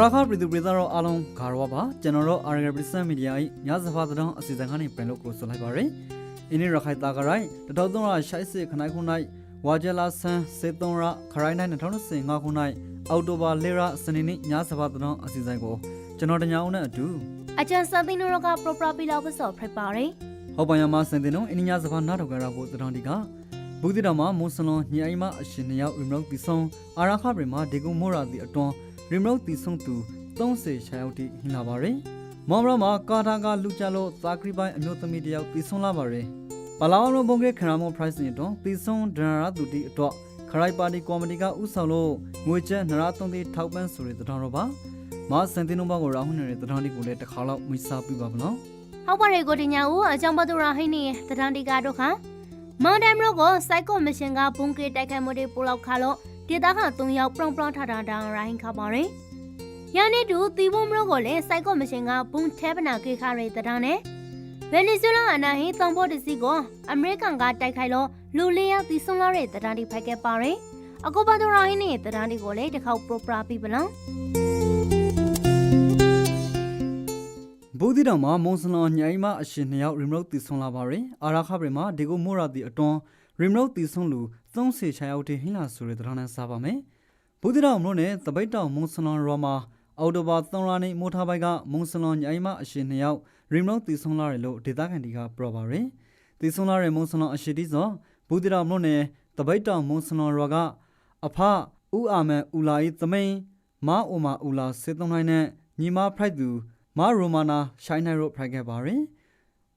ရာခပြည်သူပြည်သားတို့အားလုံးဂါရဝပါကျွန်တော်တို့အာရဂပရိစမီဒီယာ၏ညစဖာသတင်းအစီအစဉ်ကနေပြန်လို့ကိုဆိုလိုက်ပါရယ်အင်းရခိုင်တာကရိုင်းတတော်သုံးရရှိုက်စစ်ခနိုင်ခုနိုင်ဝါဂျလာဆန်စေသုံးရခရိုင်းနိုင်2025ခုနိုင်အောက်တိုဘာ၄ရက်စနေနေ့ညစဖာသတင်းအစီအစဉ်ကိုကျွန်တော်တညာအောင်နဲ့အတူအကျန်စံသိန်းတို့ကပရပရာပီလာဝတ်စော်ဖရက်ပါရယ်ဟောပန်ယမစင်တင်တို့အင်းညစဖာနားတော်ကြရဖို့သတင်းဒီက ဘူးတိတော်မှာမွန်စလွန်ညအိမ်မအရှင်နှစ်ယောက်ရီမုတ်တီဆုံအာရခပြည်မှာဒေကုမိုရာတီအတွန်းရီမုတ်တီဆုံသူ30ရှာရောက်တိဟင်လာပါရယ်မောင်ဘရမှာကာတာကလူကြလို့သာကရီပိုင်းအမျိုးသမီးတယောက်တီဆုံးလာပါရယ်ပလာဝရဘုံကခရမော price နေတော့တီဆုံးဒရရာသူတီအတွက်ခရိုင်ပါတီကော်မတီကဥဆောင်လို့ငွေကျပ်နရာသုံးတီထောက်ပံ့ဆိုတဲ့တတော်တော့ပါမစန်တင်နိုဘကိုရောင်းနေတဲ့တတော်ဒီကိုလည်းတစ်ခါတော့မိစားပြပါမလားဟောက်ပါရေကိုတင်ညာဦးအကြောင်းပဒရာဟိနေတဒန်ဒီကာတို့ခါ မောင်ဒမ်ရောကိုစိုက်ကောမရှင်ကဘုံကေတိုက်ခိုက်မှုတွေပို့လောက်ခါလို့ဒေတာခ3ယောက်ပရောင်ပရောင်ထထတာရိုင်းခါပါရယ်ယနေ့တူတီဘုံမရောကိုလည်းစိုက်ကောမရှင်ကဘုံထဲပနာကေခါရတဲ့တဒန်နဲ့ဗင်နီဇွဲလားအနာဟိတောင်ပေါ်တစီကိုအမေရိကန်ကတိုက်ခိုက်လို့လူလေးယောက်တီဆုံးလာတဲ့တဒန်ဒီဖိုက်ခဲ့ပါရယ်အကောပဒရာဟိနေတဒန်ဒီကိုလည်းတစ်ခေါက်ပရိုပရာပြပလား ဘူးတိတော်မှာမွန်စလွန်ညအိမ်မအရှင်နှစ်ယောက်ရီမုတ်တီဆုံးလာပါရယ်အာရခပြည်မှာဒေကိုမိုရာတီအတွန်းရီမုတ်တီဆုံးလူ30ရှာရောက်တိဟင်လာဆိုတဲ့တတော်နဲ့စားပါမယ်ဘူးတိတော်မလို့နဲ့တပိတ်တော်မွန်စလွန်ရောမှာအော်တိုဘာ3ရနေ့မိုးထားပိုက်ကမုံစလွန်ညိုင်မအရှင်နှစ်ယောက်ရီမုတ်တီဆုံးလာတယ်လို့ဒေသခံတွေကပြောပါရယ်တီဆုံးလာတဲ့မုံစလွန်အရှိတီစောဘူးတိတော်မလို့နဲ့တပိတ်တော်မုံစလွန်ရောကအဖဥအာမန်ဦးလာဤသမိန်မအိုမာဦးလာစေသုံးနိုင်နဲ့ညီမဖရိုက်သူ မရိုမာနာရှိုင်းနိုင်ရို့ဖရိုက်ခဲ့ပါရယ်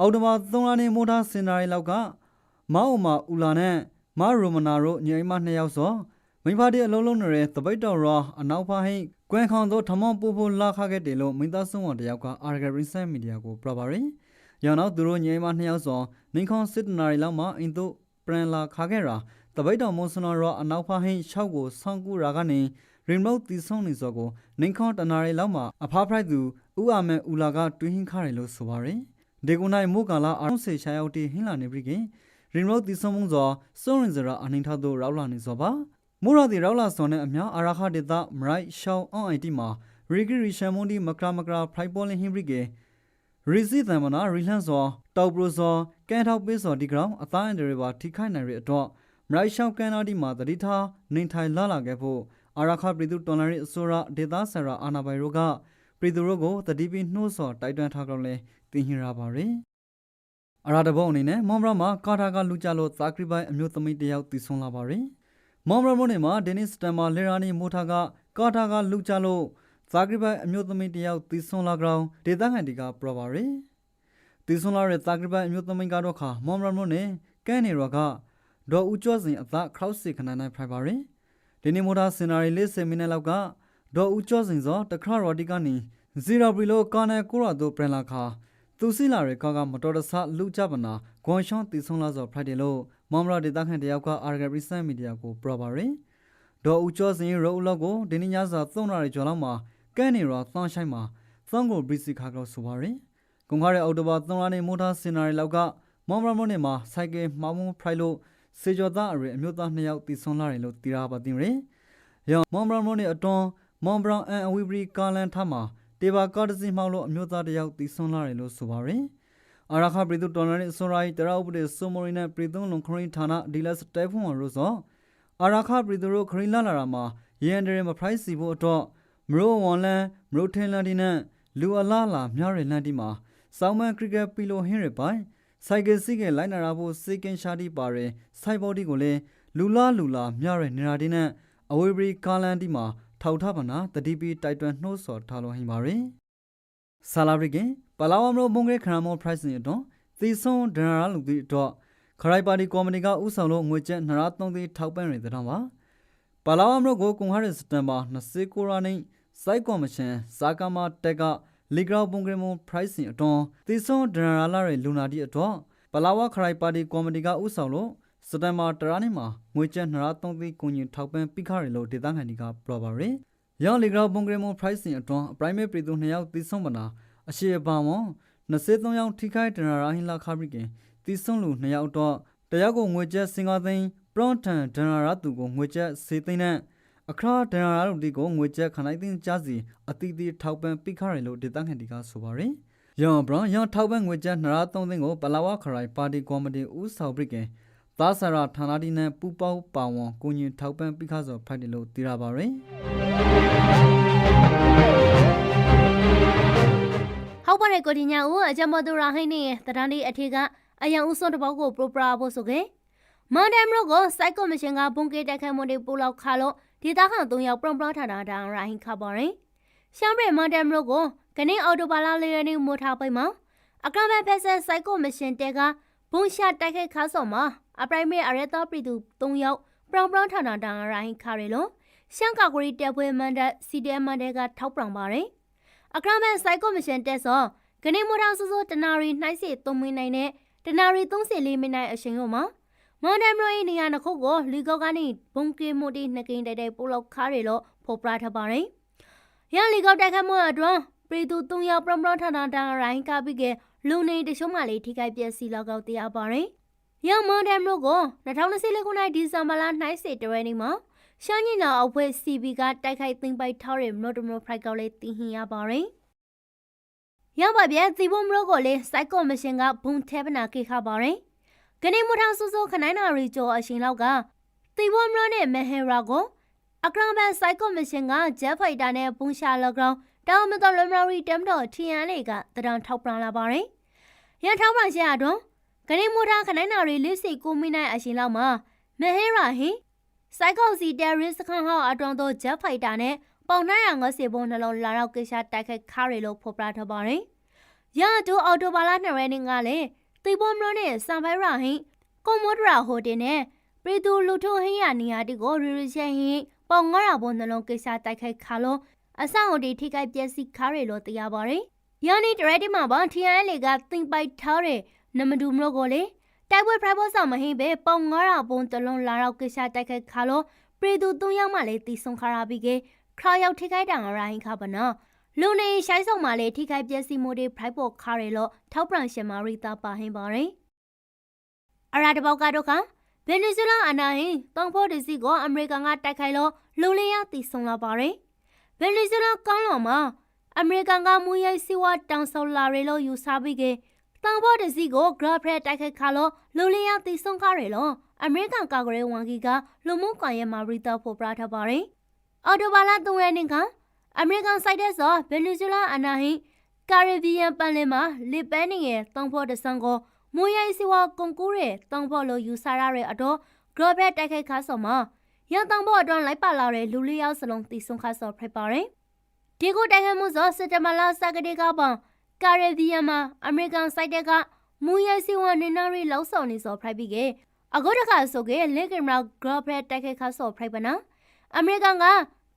အော်တိုဘာ3ရနေ့မိုးထားစင်နာရီလောက်ကမအိုမာဦးလာနဲ့မရိုမာနာတို့ညိုင်မနှစ်ယောက်စောမိဖားတဲ့အလုံးလုံးနေတဲ့တပိတ်တော်ရောအနောက်ဖားဟိကွမ်ခေါန်သောထမောပူပူလာခခဲ့တယ်လို့မိသားစုဝင်တယောက်ကအာဂရီဆန်မီဒီယာကိုပြပါရယ်။ရနောက်သူတို့ညိမနှစ်ယောက်စောနင်ခွန်စစ်တနာရီလောက်မှအင်တို့ပရန်လာခခဲ့ရာတပိတ်တော်မွန်စနော်ရောအနောက်ဖားဟိ၆ကိုဆောင်းကူရာကနေ ရင်မောက်တီဆုံးနေစောကိုနင်ခွန်တနာရီလောက်မှအဖားဖရိုက်သူဥအာမန်ဦးလာကတွင်းဟင်းခတယ်လို့ဆိုပါရယ်။ဒေကုနိုင်မိုးကာလာအာရုံးစေရှာရောက်တီဟင်းလာနေပြီကင်ရင်မောက်တီဆုံးမှုစောစုံရင်စရာအနှိမ်ထားသူရောက်လာနေစောပါ။မိုးရသည်ရောက်လာစောနဲ့အများအာရခဒေတာမရိုက်ရှောင်းအွန်အိုင်တီမှာရီဂရီရှမ်မွန်ဒီမကရာမကရာဖရိုက်ပေါ်လင်ဟင်ဘရီကေရီစီတမ်မနာရီလန်စောတောက်ပရိုစောကန်ထောက်ပေးစောဒီဂရောင်အသားအန်ဒရီပါထိခိုက်နိုင်ရတော့မရိုက်ရှောင်းကန်နာဒီမှာတတိထားနေထိုင်လာလာခဲ့ဖို့ အာရခပြည်သူတော်လန်ရီအစိုးရဒေတာဆရာအာနာဘိုင်ရိုကပြည်သူတို့ကိုတတိပီနှိုးစောတိုက်တွန်းထားကြလဲတင်ဟင်ရပါရယ်အရာတဘုံအနေနဲ့မွန်ဘရမှာကာတာကလူကြလို့သာကရီပိုင်အမျိုးသမီးတယောက်တည်ဆုံလာပါရယ်မောင်ဘရမွန်နေမှာဒင်းနစ်စတန်မာလေရာနီမိုထာကကာတာကလူကြလို့ဇာဂရိဘတ်အမျိုးသမီးတယောက်တီဆွန်လာကောင်ဒေသခံတွေကပရပါရယ်တီဆွန်လာရဲ့ဇာဂရိဘတ်အမျိုးသမီးကတော့ခါမောင်ဘရမွန်နေကဲနေရောကဒေါ်ဦးကျော်စင်အသက်ခရောက်စီခဏနိုင်ဖိုင်ပါရယ် ဒီနေ့မိုထာစင်နာရီ40မိနစ်လောက်ကဒေါ်ဦးကျော်စင်စောတခရရော်တီကနေဇီရိုဘီလိုကာနယ်ကိုရာတို့ပရန်လာခါသူစီလာရဲကာကမတော်တဆလူကြပနာဂွန်ရှွန်တီဆွန်လာစောဖရိုက်တယ်လို့မမရဒေတာခန်တယောက်ကအာဂရီဆန်မီဒီယာကိုပရပါရယ်ဒေါ်ဦးကျော်စင်ရောဦးလောက်ကိုဒီနေ့ညစာသုံးနာရီကျော်လောက်မှာကဲနေရောသန်းဆိုင်မှာသန်းကိုဘရီစီခါကောဆိုပါရယ်ကွန်ခါရဲ့အော်တိုဘာ3လနေမိုးထားစင်နာရီလောက်ကမမရမွန်နေမှာစိုက်ကယ်မောင်းမဖရိုက်လို့ စေကျော်သားအရွယ်အမျိုးသား2ယောက်တည်ဆွန်လာတယ်လို့တီရာပါတင်ရယ်ရောမမရမွန်နေအတွန်းမွန်ဘရောင်အန်အဝီဘရီကာလန်ထမှာတေဘာကာဒစီမောက်လို့အမျိုးသားတယောက်တည်ဆွန်လာတယ်လို့ဆိုပါရယ်အာရခပြည်သူတော်လှန်ရေးဆိုရိုင်းတရဥပဒေစုံမရီနဲ့ပြည်သူလုံခရင်ဌာနဒီလက်စတဲဖုံရိုဆိုအာရခပြည်သူတို့ခရင်လာလာတာမှာရန်ဒရမဖရိုက်စီဖို့အတွက်မရိုဝန်လန်မရိုထင်လန်ဒီနဲ့လူအလားလာမြရလန်ဒီမှာစောင်းမန်ခရစ်ကက်ပီလိုဟင်းရပိုင် စိုက်ကယ်စီကယ်လိုက်နာရဖို့စေကင်ရှာတီပါရယ်စိုက်ဘော်ဒီကိုလည်းလူလားလူလားမြရနေရာဒီနဲ့အဝေဘရီကာလန်ဒီမှာထောက်ထပါနာတတိပီတိုက်တွန်းနှိုးဆော်ထားလို့ဟင်ပါရယ်ဆာလာဘရီကင်ပလာဝမလို့ဘုံကရခရမော price နေတော့သီဆုံဒနရာလူတီတော့ခရိုင်ပါတီကော်မတီကဥဆောင်လို့ငွေကျပ်203သီထောက်ပံ့ရတဲ့တော့ပါပလာဝမလို့ကိုကွန်ဟာရစတမ်ဘာ29ရာနေစိုက်ကော်မရှင်စာကမာတက်က လီဂရာဘုံကရမော price နေတော့သီဆုံဒနရာလာရဲ့လူနာတီတော့ပလာဝခရိုင်ပါတီကော်မတီကဥဆောင်လို့စတမ်ဘာတရာနေမှာငွေကျပ်203သီကိုညင်ထောက်ပံ့ပိခရလို့ဒေသခံတွေကပြောပါရယ်ရောင်လီဂရာဘုံကရမော price နေတော့ private ပြည်သူ2ယောက်သီဆုံမနာအရှိအပါဝန်23ယောက်ထိခိုက်ဒဏ်ရာရဟင်လာခါပြီးကင်တီဆွန်လူ2ယောက်တော့တယောက်ကိုငွေကျပ်စင်ကာသိန်းပရွန်တန်ဒဏ်ရာရသူကိုငွေကျပ်စေသိန်းနဲ့ အခရာဒန်ရာတို့ဒီကိုငွေချက်ခနိုင်တင်ကြစီအတီးတီးထောက်ပံပိခရလို့ဒေသခံတွေကဆိုပါရယ်။ယောင်ဘရန်ယောင်ထောက်ပံငွေချက်နရာ3သိန်းကိုပလာဝခရိုင်ပါတီကော်မတီဦးဆောင်ပရိကေသာဆရာဌာနဒီနဲ့ပူပေါပါဝန်ကိုညင်ထောက်ပံပိခဆိုဖိုက်တယ်လို့သိရပါရယ်။ဟုတ်ပါတယ်ကိုဒီညာဦးအကြမ်းမသူရာဟိနေတဒန်းဒီအထီကအယံဦးစွန်တဘောက်ကိုပရိုပရာဖို့ဆိုကေမန်ဒမ်ရိုကိုစိုက်ကောမရှင်ကဘုံကေတက်ခိုင်မွန်ဒီပူလောက်ခါလို့ ဒေတာခန်3ယောက်ပရုံပရထာတာဒါရာဟင်ခါပါရင်ရှမ်းပြည်မန်ဒမ်ရိုကိုကနေအော်တိုဘာလာလေးရနေမိုထားပိတ်မှာအကရမဖက်ဆက်စိုက်ကောမရှင်တဲကဘုံရှာတိုက်ခိုက်ခါဆော်မှာအပရိုင်မေအရတာပရီတူ3ယောက်ပရုံပရထာတာဒါရာဟင်ခါရလို့ရှမ်းကာဂရီတက်ပွဲမန်ဒတ်စီဒီအမ်မန်တဲကထောက်ပံပါရင်အခရမန်စိုက်ကောမရှင်တက်စောကနေမိုထောင်စိုးစိုးတနာရီနှိုက်စီသုံးမိနိုင်တဲ့တနာရီ34မိနစ်အချိန်ကိုမှာ မွန်ဒမ်ရိုရဲ့နေရာနှစ်ခုကိုလီကောကနေဘုံကေမိုတီနှစ်ကိန်းတိုက်တိုက်ပို့လောက်ခါရလို့ဖော်ပြထားပါတယ်။ရန်လီကောတိုက်ခတ်မှုအတွန်းပရီတူ3ယောက်ပရမထနာတာရိုင်းကပြီးကလူနေတချို့မှလေးထိခိုက်ပျက်စီးလောက်ကောက်တရားပါတယ်။ရန်မွန်ဒမ်ရိုကို2024ခုနှစ်ဒီဇင်ဘာလနှိုက်စီတရဲနေမှာရှမ်းညင်နာအဖွဲ CB ကတိုက်ခိုက်သိမ်းပိုက်ထားတဲ့မြို့တမြို့ဖရိုက်ကောက်လေးတင်ဟင်ရပါတယ်။ရပါဗျသီဘုံမလို့ကိုလေစိုက်ကောမရှင်ကဘုံထဲပနာခေခပါရင်။ ကနေမထောင်ဆူဆူခနိုင်နာရီကျော်အရှင်လောက်ကသီဘုံမလို့နဲ့မဟေရာကိုအကရဘန်စိုက်ကောမရှင်ကဂျက်ဖိုက်တာနဲ့ဘုံရှာလောက်ကရောင်းတောင်မတော်လမရီတမ်တော်ထီယန်လေးကတရန်ထောက်ပန်လာပါရင်။ရထောက်ပန်ရှရတော့ကနေမထောင်ခနိုင်နာရီလေးစိတ်ကိုမိနိုင်အရှင်လောက်မှာမဟေရာဟင်စိုက်ကောက်စီတယ်ရစ်စခန်ဟောက်အတွန်းသောဂျက်ဖိုက်တာနဲ့ပေါင်950ဘုံနှလုံးလာရောက်ကိစ္စတိုက်ခိုက်ခါရီလို့ဖော်ပြထားပါတယ်။ရတူအော်တိုဘာလာ2ရက်နေ့ကလည်း တီဘုံမလို့နဲ့စံဖိုင်ရာဟင်ကွန်မိုဒရာဟိုတယ်နဲ့ပရီတူလူထုဟင်းရနေရာတီကိုရီရီချက်ဟင်ပေါင်900ဘုံနှလုံးကိစ္စတိုက်ခိုက်ခါလို့အဆောင်အဒီထိခိုက်ပျက်စီးခါရီလို့သိရပါတယ်။ရန်နီဒရက်တီမှာပါထီယန်လေကတင်ပိုက်ထားတဲ့နမဒူမလို့ကိုလေတိုက်ပွဲဖရိုက်ဘော့ဆောင်မဟိပဲပုံ900ပုံတလုံးလာတော့ကိစ္စတိုက်ခိုက်ခါလို့ပရီတူ3ယောက်မှလည်းတီဆုံခါရပြီးကခါရောက်ထိခိုက်တာငရိုင်းခါပနော် လူနေရှိုင်းဆောင်မှလည်းထိခိုက်ပျက်စီးမှုတွေဖရိုက်ဘော့ခါရလို့ထောက်ပံရှင်မာရီတာပါဟင်းပါရင်အရာတဘောက်ကတော့ကဗင်နီဇွဲလားအနာဟင်တောင်ဖို့ဒီစီကိုအမေရိကန်ကတိုက်ခိုက်လို့လူလေးရတီဆုံလာပါရင်ဗင်နီဇွဲလားကောင်းလော်မှာအမေရိကန်ကမူရိုက်စီဝါတောင်ဆော်လာရီလို့ယူဆပြီးကတောင်ဖို့ဒီစီကိုဂရဖရက်တိုက်ခိုက်ခါလို့လူလေးရတီဆုံခါရလို့အမေရိကန်ကာဂရဲဝန်ကြီးကလူမှုကွန်ရက်မှာရီတာဖို့ပြထားပါတယ်။အော်တိုဘာလာ3ရက်နေ့က အမေရိကန်စိုက်တဲ့ဆိုဗင်နီဇွဲလားအနာဟင်ကာရဗီယန်ပန်လင်မှာလစ်ပဲနေရဲ့တောင်ဖို့တဆန်ကိုမူရိုက်စီဝါကွန်ကူးရဲ့တောင်ဖို့လို့ယူဆရတဲ့အတော့ဂရဖရက်တိုက်ခိုက်ခါဆော်မှာရန်တောင်ဖို့အတွန်းလိုက်ပါလာတဲ့လူလေးယောက်စလုံးတီဆုံခါဆော်ဖိပါတယ်။ဒီကိုတိုက်ခိုက်မှုဆိုစက်တဘာလစကတိကပောင်ကာရဗီယန်မှာအမေရိကန်စိုက်တဲ့ကမူရိုက်စီဝါနေနာရီလောက်ဆောင်နေစော်ဖိုက်ပြီးကအခုတခါဆိုကေလက်ကင်မရာဂရော့ဖရက်တိုက်ခိုက်ခါဆော့ဖရိုက်ပနာအမေရိကန်က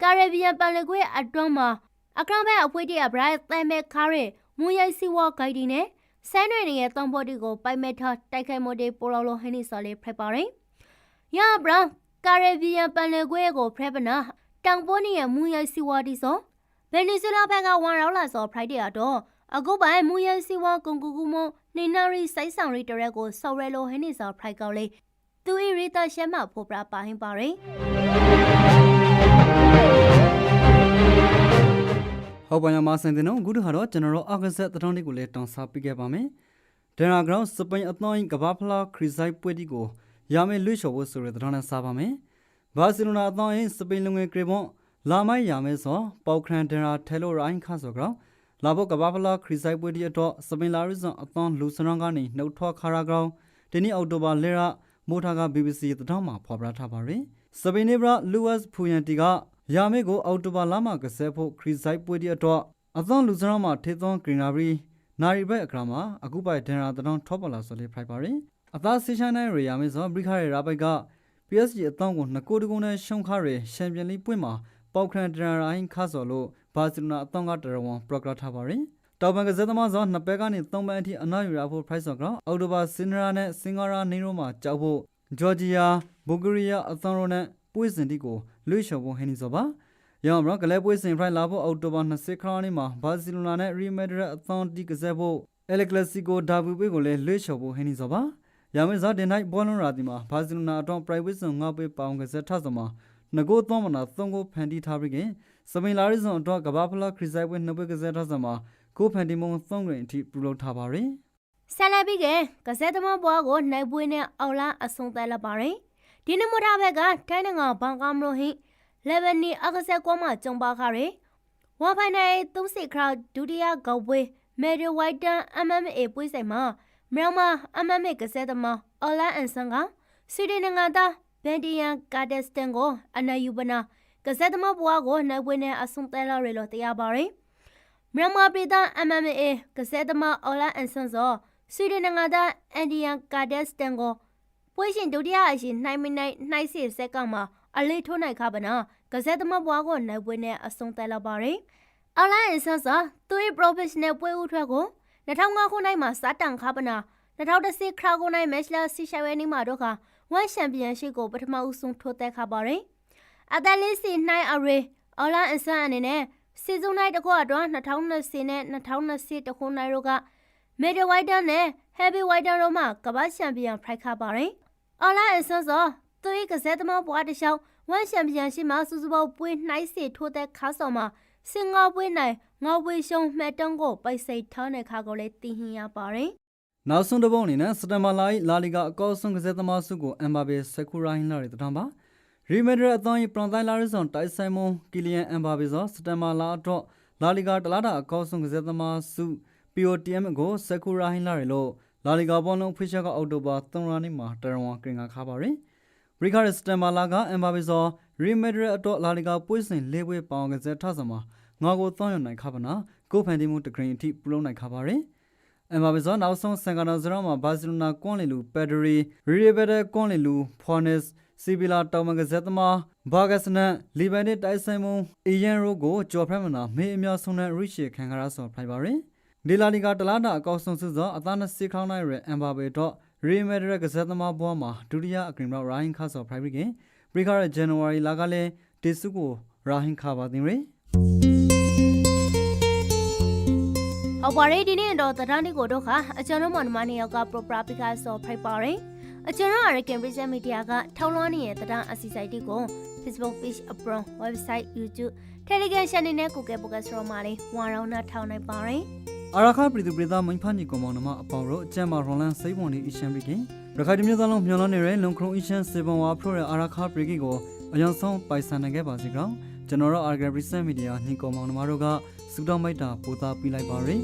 ကာရဗီယန်ပန်လကွေအတွန်းမှာအကရဘဲအဖွေးတရဘရိုက်သဲမဲခါရဲမူရိုက်စီဝါဂိုက်ဒီနဲ့ဆန်းတွေရဲ့တောင်ပေါ်တီကိုပိုက်မဲ့ထတိုက်ခိုက်မှုတွေပိုလော်လိုဟင်းနီဆော်လေးဖရိုက်ပါရင်ရဘရန်ကာရဗီယန်ပန်လကွေကိုဖရက်ပနာတောင်ပေါ်နေရဲ့မူရိုက်စီဝါတီဆော့ဗင်နီဇွဲလားဘက်ကဝန်ရောက်လာဆော်ဖရိုက်တရတော့အခုပိုင်မူရိုက်စီဝါကွန်ကူကူမနေနာရီစိုက်ဆောင်ရီတရက်ကိုဆော်ရဲလိုဟင်းနီဆော်ဖရိုက်ကောက်လေးသူဤရီတာရှမ်းမဖို့ပြပါဟင်းပါရင် ဟုတ်ပါညမစင်တင်တော့အခုတခါတော့ကျွန်တော်တို့အောက်ကဆက်တထောင်းလေးကိုလည်းတောင်းစားပေးခဲ့ပါမယ်။ဒန်ရာဂရောင်းစပိန်အသွင်ကဘာဖလာခရီဆိုင်ပွဲတီကိုရမယ်လွှတ်ချော်ဖို့ဆိုတဲ့တထောင်းနဲ့စားပါမယ်။ဘာစီလိုနာအသွင်စပိန်လူငယ်ကရေဘွန်လာမိုက်ရမယ်ဆိုပေါခရန်ဒန်ရာထဲလိုရိုင်းခါဆိုကြောလာဖို့ကဘာဖလာခရီဆိုင်ပွဲတီတော့စပိန်လာရီဇွန်အသွင်လူစရန်ကနေနှုတ်ထွက်ခါရာကြောင်းဒီနေ့အောက်တိုဘာလေရာမိုထာက BBC တထောင်းမှာဖော်ပြထားပါရယ်။စပိန်နေဘရာလူဝတ်ဖူယန်တီက ရာမေကိုအော်တိုဘာလမှာကဆဲဖို့ခရီးဆိုင်ပွဲဒီအတွက်အသွန်လူစရမှာထေသွန်ဂရင်းနာဘရီနာရီဘက်အခရာမှာအခုပိုက်ဒန်ရာတထောင်ထောပလာဆိုလေးဖိုက်ပါရင်အသားဆေးချိုင်းနိုင်ရရာမေဆိုဘရိခါရရာဘိုက်က PSG အသွန်ကိုနှစ်ကိုတကုန်းနဲ့ရှုံခါရချန်ပီယံလိပွင့်မှာပေါခရန်ဒန်ရာဟင်းခါဆိုလို့ဘာစီလိုနာအသွန်ကတရဝန်ပရိုဂရထားပါရင်တောင်ပန်ကစားသမားဆိုနှစ်ဘက်ကနေသုံးပန်းအထိအနားယူရဖို့ price ဆိုတော့အော်တိုဘာစင်နရာနဲ့စင်ဂါရာနေရိုမှာကြောက်ဖို့ဂျော်ဂျီယာဘူဂရီးယားအသွန်ရိုနဲ့ပွေးစင်တီကို လွှေ့ချော်ဖို့ဟင်းနေဆိုပါရောင်ဘရကလေးပွဲစဉ်ဖရိုင်လာဖို့အောက်တိုဘာ20ခရနေ့မှာဘာစီလိုနာနဲ့ရီမက်ဒရအသွန်တီကစားဖို့အယ်ကလစီကိုဒါဘူဘေကိုလည်းလွှဲချော်ဖို့ဟင်းနေစောပါရမယ်ဇာတင်နိုင်ဘောလုံးရာဒီမှာဘာစီလိုနာအတွန်း private ဆုံငါပေးပေါင်ကစားထဆော်မှာငကိုသောမနာသုံးကိုဖန်တီးထားပြီးခင်စပိန်လာရီဇွန်အတွက်ကဘာဖလာခရစ်ဆိုင်ပွဲနှစ်ပွဲကစားထားစမှာကိုဖန်တီမုံသုံးတွင်အထိပြုလုပ်ထားပါရယ်ဆန်လာပြီးကကစက်သမားဘွားကိုနိုင်ပွေးနဲ့အော်လာအဆုံးသတ်လိုက်ပါတယ် ဒီနေ့မထားဘက်ကထိုင်းနိုင်ငံဘန်ကောက်မြို့ဟိလေဗနီအကဆက်ကွာမှာကျုံပါခါရယ်ဝါဖိုင်နိုင်သုံးစိခရောက်ဒုတိယကောက်ပွဲမေရီဝိုက်တန် MMA ပွဲဆိုင်မှာမြန်မာ MMA ကစက်သမားအော်လာအန်ဆန်ကဆွီဒင်နိုင်ငံသားဘန်ဒီယန်ကာဒက်စတန်ကိုအနာယူပနာကစက်သမားဘွားကိုနိုင်ပွေးနဲ့အဆုံးသတ်လိုက်ရလို့တရားပါရယ်မြန်မာပြည်သား MMA ကစက်သမားအော်လာအန်ဆန်စောဆွီဒင်နိုင်ငံသားအန်ဒီယန်ကာဒက်စတန်ကို ပွဲရှင်ဒုတိယအရှင်နှိုင်းမနိုင်နှိုင်းစီဆက်ကမှာအလေးထိုးနိုင်ခပါနာကစက်သမဘွားကိုနိုင်ပွဲနဲ့အဆုံးသတ်လာပါတယ်။အလိုင်းအန်ဆန်စာသူ့ professional ပွဲဦးထွက်ကို2005ခုနှစ်မှာစတင်ခပါနာ2010ခရာကိုနိုင်မက်ချ်လာစီရှိုင်ဝဲနေမှာတော့ကဝမ်ချန်ပီယံရှစ်ကိုပထမဦးဆုံးထိုးသက်ခပါတယ်။အသက်လေးစီနှိုင်းအရေအလိုင်းအန်ဆန်အနေနဲ့စီဇန်နိုင်တစ်ခုအတွင်း2020နဲ့2020တခုနိုင်တို့ကမေဒဝိုက်တာနဲ့ဟဲဗီဝိုက်တာတို့မှကမ္ဘာချန်ပီယံဖိုက်ခါပါတယ်။ အော်လာအန်ဆန်စောသူ၏ကစားသမားဘွားတစ်ချောင်းဝမ်ချန်ပီယံရှိမှစူးစူပေါပွဲနှိုင်းစီထိုးတဲ့ခါဆောင်မှာစင်ကာပွဲနိုင်ငေါပွဲရှုံမှတ်တမ်းကိုပိုက်စိတ်ထားတဲ့ခါကိုလည်းတင်ဟင်ရပါတယ်နောက်ဆုံးတစ်ပုတ်အနေနဲ့စတမ်ဘာလာ၏လာလီဂါအကောဆုံးကစားသမားစုကိုအမ်ဘာဘေဆကူရိုင်းလာတဲ့တထောင်ပါရီမက်ဒရအသွင်းပရန်တိုင်းလာရီဇွန်တိုက်ဆိုင်မွန်ကီလီယန်အမ်ဘာဘေဇောစတမ်ဘာလာတော့လာလီဂါတလာတာအကောဆုံးကစားသမားစု POTM ကိုဆကူရိုင်းလာရလို့ လာလီဂါဘောလုံးဖိချက်ကအောက်တိုဘာ3ရက်နေ့မှာတရဝန်ကင်ကခါပါရယ်ရီကာစတမ်ဘာလာကအမ်ဘာဘေဇောရီမက်ဒရအတော့လာလီဂါပွေးစင်လေးပွဲပေါင်ကစားထဆမှာငါကိုသွန်းရနိုင်ခါပါနာကိုဖန်တီမှုတဂရင်းအထိပလုံးနိုင်ခါပါရယ်အမ်ဘာဘီဇွန်နောက်ဆုံးဆန်ကာနာဇရောမှာဘာစီလိုနာကွန်လီလူပက်ဒရီရီရီဘက်ဒကွန်လီလူဖွာနစ်စီဗီလာတောင်မဂဇက်သမားဘာဂတ်စနန်လီဘန်နစ်တိုက်ဆိုင်မုံအီယန်ရိုကိုကျော်ဖရမနာမေအများဆုံးတဲ့ရိရှေခံခါရဆော်ဖိုင်ပါရင် ဒီလာလီကတလာတာအကောက်ဆုံးစုစောအသားနဲ့စီခေါင်းနိုင်ရအမ်ဘာဘေတော့ရီမက်ဒရကဇက်သမားဘွားမှာဒုတိယအဂရင်တော့ရိုင်းခါဆော်ဖိုင်ပြီးကပရိခရဇန်နဝါရီလကလည်းတေစုကိုရာဟင်ခါပါတင်ရယ်။ဟုတ်ပါရဲ့ဒီနေ့တော့တရန်ဒီကိုတော့ခါအကျွန်တော်မနမနေရောက်က proper ပိကဆောဖိုက်ပါရင်အကျွန်တော် American Business Media ကထောင်းလွှမ်းနေတဲ့တရန်အစီအစဉ်တီကို Facebook page အပရော website YouTube Telegram channel နဲ့ Google Podcast ရောမှာလေးဝါရောင်းနှထောင်းနိုင်ပါရင် အာရခပြည်သူပြည်သားမင်းဖာညီကောင်မောင်နှမအပေါင်းတို့အကျမ်းမာရွန်လန်စိတ်ဝင်နေအရှမ်းပြည်ကရခိုင်ပြည်သားလုံးမျောလန်းနေတဲ့လုံခရုံအရှမ်းစေဘွန်ဝါဖရိုရဲ့အာရခပြည်ကကိုအယံဆုံးပိုင်ဆိုင်နိုင်ခဲ့ပါစီကောင်ကျွန်တော်တို့အာဂရပရီစက်မီဒီယာညီကောင်မောင်နှမတို့ကစူတောင်းမိုက်တာပို့သားပေးလိုက်ပါရယ်